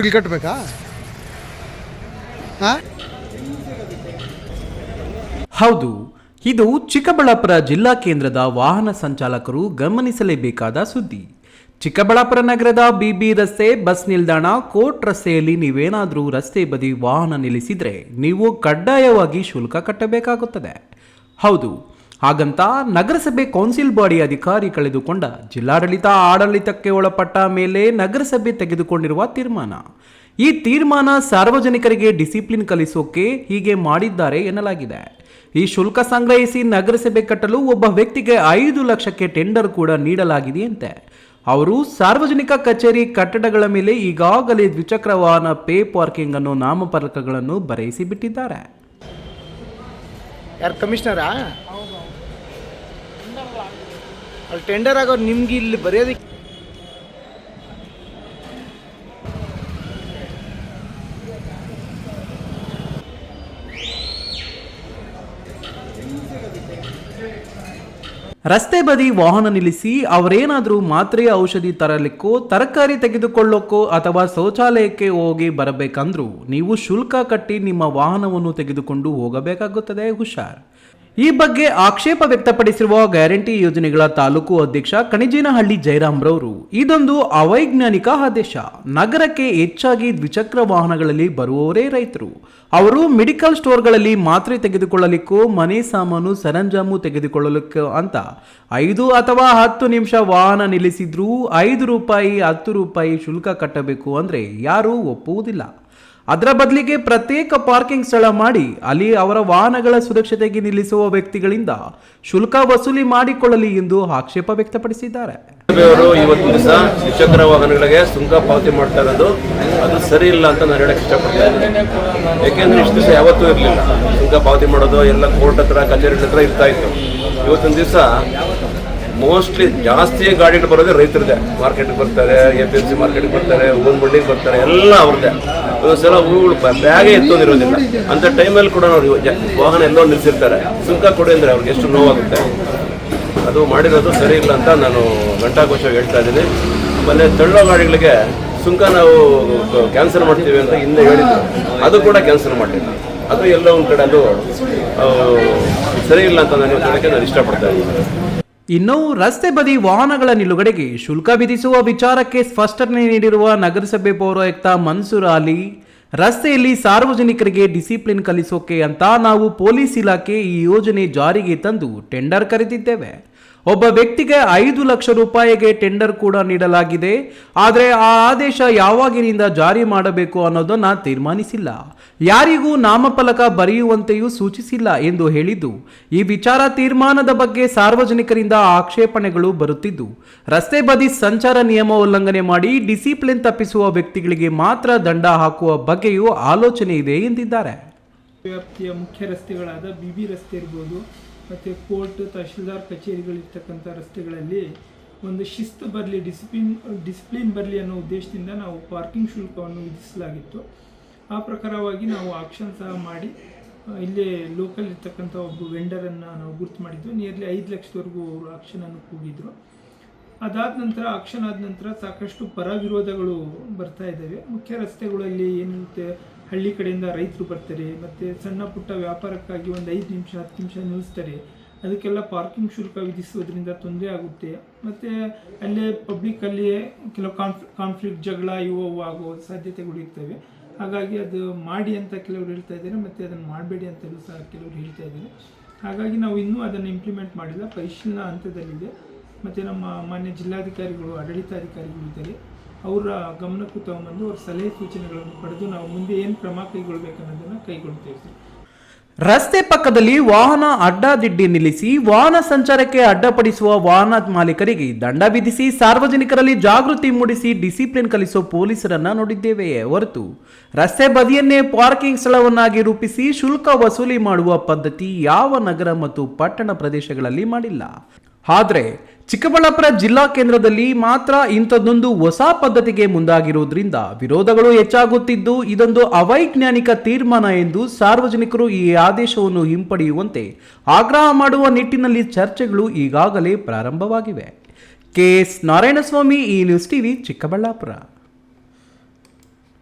ಇಲ್ಲಿ ಕಟ್ಟಬೇಕಾ ಹೌದು, ಇದು ಚಿಕ್ಕಬಳ್ಳಾಪುರ ಜಿಲ್ಲಾ ಕೇಂದ್ರದ ವಾಹನ ಸಂಚಾಲಕರು ಗಮನಿಸಲೇಬೇಕಾದ ಸುದ್ದಿ. ಚಿಕ್ಕಬಳ್ಳಾಪುರ ನಗರದ ಬಿಬಿ ರಸ್ತೆ, ಬಸ್ ನಿಲ್ದಾಣ, ಕೋರ್ಟ್ ರಸ್ತೆಯಲ್ಲಿ ನೀವೇನಾದರೂ ರಸ್ತೆ ಬದಿ ವಾಹನ ನಿಲ್ಲಿಸಿದರೆ ನೀವು ಕಡ್ಡಾಯವಾಗಿ ಶುಲ್ಕ ಕಟ್ಟಬೇಕಾಗುತ್ತದೆ. ಹೌದು ಹಾಗಂತ ನಗರಸಭೆ ಕೌನ್ಸಿಲ್ ಬಾಡಿ ಅಧಿಕಾರಿ ಕಳೆದುಕೊಂಡ ಜಿಲ್ಲಾಡಳಿತ ಆಡಳಿತಕ್ಕೆ ಒಳಪಟ್ಟ ಮೇಲೆ ನಗರಸಭೆ ತೆಗೆದುಕೊಂಡಿರುವ ತೀರ್ಮಾನ. ಈ ತೀರ್ಮಾನ ಸಾರ್ವಜನಿಕರಿಗೆ ಡಿಸಿಪ್ಲಿನ್ ಕಲಿಸೋಕೆ ಹೀಗೆ ಮಾಡಿದ್ದಾರೆ ಎನ್ನಲಾಗಿದೆ. ಈ ಶುಲ್ಕ ಸಂಗ್ರಹಿಸಿ ನಗರಸಭೆ ಕಟ್ಟಲು ಒಬ್ಬ ವ್ಯಕ್ತಿಗೆ ಐದು ಲಕ್ಷಕ್ಕೆ ಟೆಂಡರ್ ಕೂಡ ನೀಡಲಾಗಿದೆಯಂತೆ. ಅವರು ಸಾರ್ವಜನಿಕ ಕಚೇರಿ ಕಟ್ಟಡಗಳ ಮೇಲೆ ಈಗಾಗಲೇ ದ್ವಿಚಕ್ರ ವಾಹನ ಪೇ ಪಾರ್ಕಿಂಗ್ ಅನ್ನು ನಾಮಫಲಕಗಳನ್ನು ಬರೆಯಿಸಿ ಬಿಟ್ಟಿದ್ದಾರೆ ಯಾರು ಕಮಿಷನರಾ? ಅಲ್ಲಿ ಟೆಂಡರ್ ಆಗೋರು ನಿಮ್ಗೆ ಇಲ್ಲಿ ಬರೆಯೋದಕ್ಕೆ ರಸ್ತೆ ಬದಿ ವಾಹನ ನಿಲ್ಲಿಸಿ ಅವರೇನಾದರೂ ಮಾತ್ರೆ ಔಷಧಿ ತರಲಿಕ್ಕೋ, ತರಕಾರಿ ತೆಗೆದುಕೊಳ್ಳೋಕ್ಕೋ ಅಥವಾ ಶೌಚಾಲಯಕ್ಕೆ ಹೋಗಿ ಬರಬೇಕಂದ್ರೂ ನೀವು ಶುಲ್ಕ ಕಟ್ಟಿ ನಿಮ್ಮ ವಾಹನವನ್ನು ತೆಗೆದುಕೊಂಡು ಹೋಗಬೇಕಾಗುತ್ತದೆ, ಹುಷಾರ್. ಈ ಬಗ್ಗೆ ಆಕ್ಷೇಪ ವ್ಯಕ್ತಪಡಿಸಿರುವ ಗ್ಯಾರಂಟಿ ಯೋಜನೆಗಳ ತಾಲೂಕು ಅಧ್ಯಕ್ಷ ಕಣಿಜೇನಹಳ್ಳಿ ಜಯರಾಮ್ರವರು ಇದೊಂದು ಅವೈಜ್ಞಾನಿಕ ಆದೇಶ. ನಗರಕ್ಕೆ ಹೆಚ್ಚಾಗಿ ದ್ವಿಚಕ್ರ ವಾಹನಗಳಲ್ಲಿ ಬರುವವರೇ ರೈತರು. ಅವರು ಮೆಡಿಕಲ್ ಸ್ಟೋರ್ಗಳಲ್ಲಿ ಮಾತ್ರೆ ತೆಗೆದುಕೊಳ್ಳಲಿಕ್ಕೂ, ಮನೆ ಸಾಮಾನು ಸರಂಜಾಮು ತೆಗೆದುಕೊಳ್ಳಲಿಕ್ಕೋ ಅಂತ ಐದು ಅಥವಾ ಹತ್ತು ನಿಮಿಷ ವಾಹನ ನಿಲ್ಲಿಸಿದ್ರೂ ಐದು ರೂಪಾಯಿ, ಹತ್ತು ರೂಪಾಯಿ ಶುಲ್ಕ ಕಟ್ಟಬೇಕು ಅಂದರೆ ಯಾರೂ ಒಪ್ಪುವುದಿಲ್ಲ. ಅದರ ಬದಲಿಗೆ ಪ್ರತ್ಯೇಕ ಪಾರ್ಕಿಂಗ್ ಸ್ಥಳ ಮಾಡಿ ಅಲ್ಲಿ ಅವರ ವಾಹನಗಳ ಸುರಕ್ಷತೆಗೆ ನಿಲ್ಲಿಸುವ ವ್ಯಕ್ತಿಗಳಿಂದ ಶುಲ್ಕ ವಸೂಲಿ ಮಾಡಿಕೊಳ್ಳಲಿ ಎಂದು ಆಕ್ಷೇಪ ವ್ಯಕ್ತಪಡಿಸಿದ್ದಾರೆ. ಅವರು ಇವತ್ತಿನ ದಿವಸ ದ್ವಿಚಕ್ರ ವಾಹನಗಳಿಗೆ ಸುಂಕ ಪಾವತಿ ಮಾಡ್ತಾ ಇರೋದು. ಅದು ಸರಿ ಇಲ್ಲ ಅಂತ ನಾನು ಹೇಳಕ್ ಇಷ್ಟಪಡ್ತಾ ಇದ್ದೀನಿ. ಯಾಕೆಂದ್ರೆ ಇಷ್ಟು ದಿವಸ ಯಾವತ್ತೂ ಇರಲಿಲ್ಲ. ಸುಂಕ ಪಾವತಿ ಮಾಡೋದು ಎಲ್ಲ ಕೋರ್ಟ್ ಹತ್ರ, ಕಚೇರಿ ಹತ್ರ ಇರ್ತಾ ಇತ್ತು. ಇವತ್ತಿನ ದಿವಸ ಮೋಸ್ಟ್ಲಿ ಜಾಸ್ತಿ ಗಾಡಿಗಳು ಬರೋದೇ ರೈತರದೇ. ಮಾರ್ಕೆಟ್ಗೆ ಬರ್ತಾರೆ ಎ ಪಿ ಎಲ್ ಸಿ ಮಾರ್ಕೆಟ್ಗೆ ಬರ್ತಾರೆ ಹೂವಿನ ಮಂಡಿಗೆ ಬರ್ತಾರೆ, ಎಲ್ಲ ಅವ್ರದ್ದೇ. ಸಲ ಹೂವುಗಳು ಬ್ಯಾಗೇ ಎತ್ತೋದಿರೋದಿಲ್ಲ. ಅಂತ ಟೈಮಲ್ಲಿ ಕೂಡ ನಾವು ವಾಹನ ಎಲ್ಲೋ ನಿಲ್ಸಿರ್ತಾರೆ. ಸುಂಕ ಕೊಡಿ ಅಂದರೆ ಅವ್ರಿಗೆ ಎಷ್ಟು ನೋವಾಗುತ್ತೆ. ಅದು ಮಾಡಿರೋದು ಸರಿ ಇಲ್ಲ ಅಂತ ನಾನು ಗಂಟಾಘೋಷವಾಗಿ ಹೇಳ್ತಾ ಇದ್ದೀನಿ. ಆಮೇಲೆ ತಳ್ಳೋ ಗಾಡಿಗಳಿಗೆ ಸುಂಕ ನಾವು ಕ್ಯಾನ್ಸಲ್ ಮಾಡ್ತೀವಿ ಅಂತ ಹಿಂದೆ ಹೇಳಿದ್ದು ಅದು ಕೂಡ ಕ್ಯಾನ್ಸಲ್ ಮಾಡಿಲ್ಲ ಅದು ಎಲ್ಲ ಒಂದು ಕಡೆ ಅದು ಸರಿ ಇಲ್ಲ ಅಂತ ನಾನು ಹೇಳೋಕ್ಕೆ ನಾನು ಇಷ್ಟಪಡ್ತಾ ಇದ್ದೀನಿ. ಇನ್ನು ರಸ್ತೆ ಬದಿ ವಾಹನಗಳ ನಿಲುಗಡೆಗೆ ಶುಲ್ಕ ವಿಧಿಸುವ ವಿಚಾರಕ್ಕೆ ಸ್ಪಷ್ಟನೆ ನೀಡಿರುವ ನಗರಸಭೆ ಪೌರಾಯುಕ್ತ ಮನ್ಸೂರ್ ಅಲಿ, ರಸ್ತೆಯಲ್ಲಿ ಸಾರ್ವಜನಿಕರಿಗೆ ಡಿಸಿಪ್ಲಿನ್ ಕಲಿಸೋಕೆ ಅಂತ ನಾವು ಪೊಲೀಸ್ ಇಲಾಖೆ ಈ ಯೋಜನೆ ಜಾರಿಗೆ ತಂದು ಟೆಂಡರ್ ಕರೆದಿದ್ದೇವೆ. ಒಬ್ಬ ವ್ಯಕ್ತಿಗೆ ಐದು ಲಕ್ಷ ರೂಪಾಯಿಗೆ ಟೆಂಡರ್ ಕೂಡ ನೀಡಲಾಗಿದೆ. ಆದರೆ ಆ ಆದೇಶ ಯಾವಾಗಿನಿಂದ ಜಾರಿ ಮಾಡಬೇಕು ಅನ್ನೋದನ್ನು ತೀರ್ಮಾನಿಸಿಲ್ಲ. ಯಾರಿಗೂ ನಾಮಫಲಕ ಬರೆಯುವಂತೆಯೂ ಸೂಚಿಸಿಲ್ಲ ಎಂದು ಹೇಳಿದ್ದು. ಈ ವಿಚಾರ ತೀರ್ಮಾನದ ಬಗ್ಗೆ ಸಾರ್ವಜನಿಕರಿಂದ ಆಕ್ಷೇಪಣೆಗಳು ಬರುತ್ತಿದ್ದು. ರಸ್ತೆ ಬದಿ ಸಂಚಾರ ನಿಯಮ ಉಲ್ಲಂಘನೆ ಮಾಡಿ ಡಿಸಿಪ್ಲಿನ್ ತಪ್ಪಿಸುವ ವ್ಯಕ್ತಿಗಳಿಗೆ ಮಾತ್ರ ದಂಡ ಹಾಕುವ ಬಗ್ಗೆಯೂ ಆಲೋಚನೆ ಇದೆ ಎಂದಿದ್ದಾರೆ. ವ್ಯಾಪ್ತಿಯ ಮುಖ್ಯ ರಸ್ತೆಗಳಾದ ಬಿ ಬಿ ರಸ್ತೆ ಇರ್ಬೋದು ಮತ್ತು ಕೋರ್ಟ್, ತಹಶೀಲ್ದಾರ್ ಕಚೇರಿಗಳಿರ್ತಕ್ಕಂಥ ರಸ್ತೆಗಳಲ್ಲಿ ಒಂದು ಶಿಸ್ತು ಬರಲಿ, ಡಿಸಿಪ್ಲಿನ್ ಡಿಸಿಪ್ಲಿನ್ ಬರಲಿ ಅನ್ನೋ ಉದ್ದೇಶದಿಂದ ನಾವು ಪಾರ್ಕಿಂಗ್ ಶುಲ್ಕವನ್ನು ವಿಧಿಸಲಾಗಿತ್ತು. ಆ ಪ್ರಕಾರವಾಗಿ ನಾವು ಆಕ್ಷನ್ ಸಹ ಮಾಡಿ ಇಲ್ಲೇ ಲೋಕಲ್ ಇರ್ತಕ್ಕಂಥ ಒಬ್ಬ ವೆಂಡರನ್ನು ನಾವು ಗುರ್ತು ಮಾಡಿದ್ದು ನಿಯರ್ಲಿ ಐದು ಲಕ್ಷದವರೆಗೂ ಅವರು ಆಕ್ಷನನ್ನು ಕೂಗಿದ್ರು. ಅದಾದ ನಂತರ, ಆಕ್ಷನ್ ಆದ ನಂತರ ಸಾಕಷ್ಟು ಪರ ವಿರೋಧಗಳು ಬರ್ತಾ ಇದ್ದಾವೆ. ಮುಖ್ಯ ರಸ್ತೆಗಳಲ್ಲಿ ಏನಿರುತ್ತೆ ಹಳ್ಳಿ ಕಡೆಯಿಂದ ರೈತರು ಬರ್ತಾರೆ, ಮತ್ತು ಸಣ್ಣ ಪುಟ್ಟ ವ್ಯಾಪಾರಕ್ಕಾಗಿ ಒಂದು ಐದು ನಿಮಿಷ, ಹತ್ತು ನಿಮಿಷ ನಿಲ್ಲಿಸ್ತಾರೆ ಅದಕ್ಕೆಲ್ಲ ಪಾರ್ಕಿಂಗ್ ಶುಲ್ಕ ವಿಧಿಸೋದ್ರಿಂದ ತೊಂದರೆ ಆಗುತ್ತೆ. ಮತ್ತು ಅಲ್ಲೇ ಪಬ್ಲಿಕ್ಕಲ್ಲಿಯೇ ಕೆಲವು ಕಾನ್ಫ್ ಕಾನ್ಫ್ಲಿಕ್ಟ್ ಜಗಳ ಇವು ಅವು ಆಗೋ ಸಾಧ್ಯತೆಗಳು ಇರ್ತವೆ. ಹಾಗಾಗಿ ಅದು ಮಾಡಿ ಅಂತ ಕೆಲವರು ಹೇಳ್ತಾ ಇದ್ದಾರೆ, ಮತ್ತು ಅದನ್ನು ಮಾಡಬೇಡಿ ಅಂತಲೂ ಸಹ ಕೆಲವರು ಹೇಳ್ತಾ ಇದ್ದಾರೆ. ಹಾಗಾಗಿ ನಾವು ಇನ್ನೂ ಅದನ್ನು ಇಂಪ್ಲಿಮೆಂಟ್ ಮಾಡಿಲ್ಲ, ಪರಿಶೀಲನಾ ಹಂತದಲ್ಲಿದೆ. ಮತ್ತು ನಮ್ಮ ಮಾನ್ಯ ಜಿಲ್ಲಾಧಿಕಾರಿಗಳು, ಆಡಳಿತಾಧಿಕಾರಿಗಳು ಇದ್ದಾರೆ. ಅವರ ಗಮನಕ್ಕೂ ತಗೊಂಬಂದು ಅವ್ರ ಸಲಹೆ ಸೂಚನೆಗಳನ್ನು ಪಡೆದು ನಾವು ಮುಂದೆ ಏನು ಕ್ರಮ ಕೈಗೊಳ್ಬೇಕನ್ನೋದನ್ನು ಕೈಗೊಳ್ತೇವೆ ರಸ್ತೆ ಪಕ್ಕದಲ್ಲಿ ವಾಹನ ಅಡ್ಡಾದಿಡ್ಡಿ ನಿಲ್ಲಿಸಿ ವಾಹನ ಸಂಚಾರಕ್ಕೆ ಅಡ್ಡಪಡಿಸುವ ವಾಹನ ಮಾಲೀಕರಿಗೆ ದಂಡ ವಿಧಿಸಿ ಸಾರ್ವಜನಿಕರಲ್ಲಿ ಜಾಗೃತಿ ಮೂಡಿಸಿ ಡಿಸಿಪ್ಲಿನ್ ಕಲಿಸೋ ಪೊಲೀಸರನ್ನ ನೋಡಿದ್ದೇವೆಯೇ ಹೊರತು. ರಸ್ತೆ ಬದಿಯನ್ನೇ ಪಾರ್ಕಿಂಗ್ ಸ್ಥಳವನ್ನಾಗಿ ರೂಪಿಸಿ ಶುಲ್ಕ ವಸೂಲಿ ಮಾಡುವ ಪದ್ಧತಿ ಯಾವ ನಗರ ಮತ್ತು ಪಟ್ಟಣ ಪ್ರದೇಶಗಳಲ್ಲಿ ಮಾಡಿಲ್ಲ. ಆದರೆ ಚಿಕ್ಕಬಳ್ಳಾಪುರ ಜಿಲ್ಲಾ ಕೇಂದ್ರದಲ್ಲಿ ಮಾತ್ರ ಇಂಥದ್ದೊಂದು ಹೊಸ ಪದ್ಧತಿಗೆ ಮುಂದಾಗಿರುವುದರಿಂದ ವಿರೋಧಗಳು ಹೆಚ್ಚಾಗುತ್ತಿದ್ದು ಇದೊಂದು ಅವೈಜ್ಞಾನಿಕ ತೀರ್ಮಾನ ಎಂದು ಸಾರ್ವಜನಿಕರು ಈ ಆದೇಶವನ್ನು ಹಿಂಪಡೆಯುವಂತೆ ಆಗ್ರಹ ಮಾಡುವ ನಿಟ್ಟಿನಲ್ಲಿ ಚರ್ಚೆಗಳು ಈಗಾಗಲೇ ಪ್ರಾರಂಭವಾಗಿವೆ. ಕೆಎಸ್ ನಾರಾಯಣಸ್ವಾಮಿ, ಈ ನ್ಯೂಸ್ ಟಿವಿ ಚಿಕ್ಕಬಳ್ಳಾಪುರ.